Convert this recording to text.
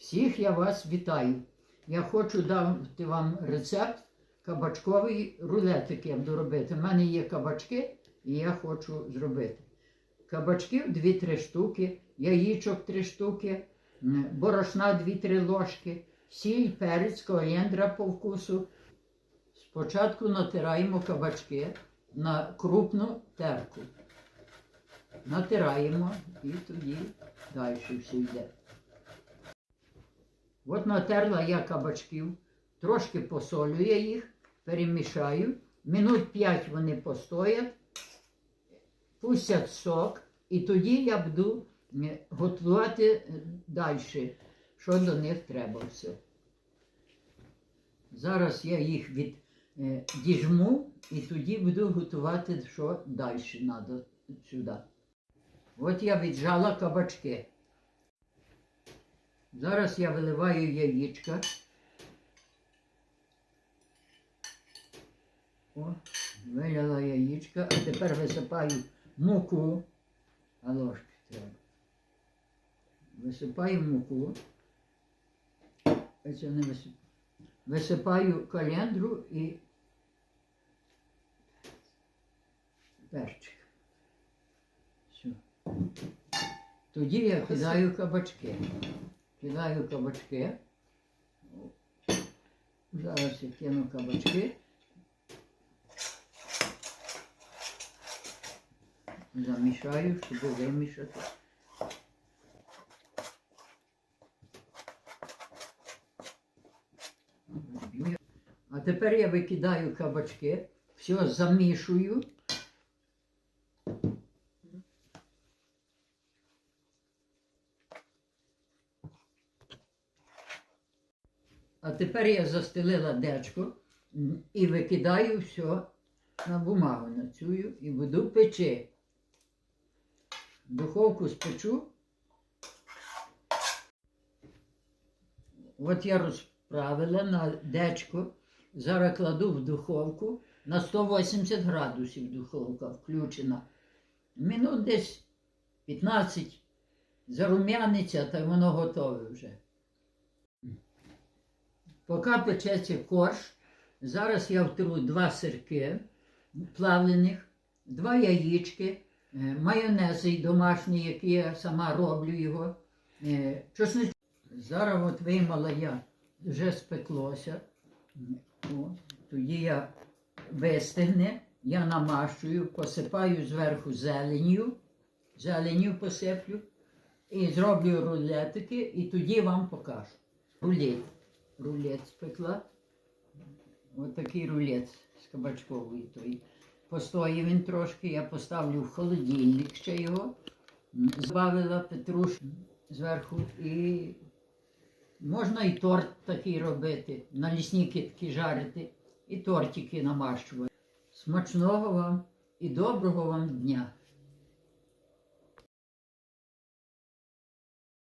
Всіх я вас вітаю. Я хочу дати вам рецепт кабачкової рулетики. Я буду робити. У мене є кабачки, і я хочу зробити. Кабачків 2-3 штуки, яєчок 3 штуки, борошна 2-3 ложки, сіль, перець, кориандра по вкусу. Спочатку натираємо кабачки на крупну терку. Натираємо і тоді далі все йде. От натерла я кабачків, трошки посолю я їх, перемішаю. Минут 5 вони постоять, пустять сок, і тоді я буду е, готувати далі, що до них треба все. Зараз я їх віддіжму і тоді буду готувати, що далі треба сюди. От я віджала кабачки. Зараз я виливаю яєчка. О, виляла яєчка, а тепер висипаю муку. А ложки треба. Висипаю муку. Це не висипаю. Висипаю каляндру і перчик. Все. Тоді я кидаю кабачки. Кидаю кабачки. Зараз я кину кабачки. Замішаю, щоб вимішати. А тепер я викидаю кабачки, все замішую. А тепер я застелила дечко і викидаю все на бумагу на цю і буду печи. Духовку спечу. От я розправила на дечко. Зараз кладу в духовку на 180 градусів духовка включена. Минут десь 15 зарум'яниться, та воно готове вже. Поки печеться корж, зараз я втру два сирки плавлених, два яєчки, е, майонези домашній, який я сама роблю його. е. Зараз от виймала я, вже спеклося. О, тоді я вистигне, я намащую, посипаю зверху зеленю, зеленю посиплю і зроблю рулетики, і тоді вам покажу. Рулет. Рулет спекла. Ось такий рулет з кабачкової тої. Постоїв він трошки, я поставлю в холодильник ще його. Збавила петрушку зверху і можна і торт такий робити, на лісніки такі жарити, і тортики намащувати. Смачного вам і доброго вам дня!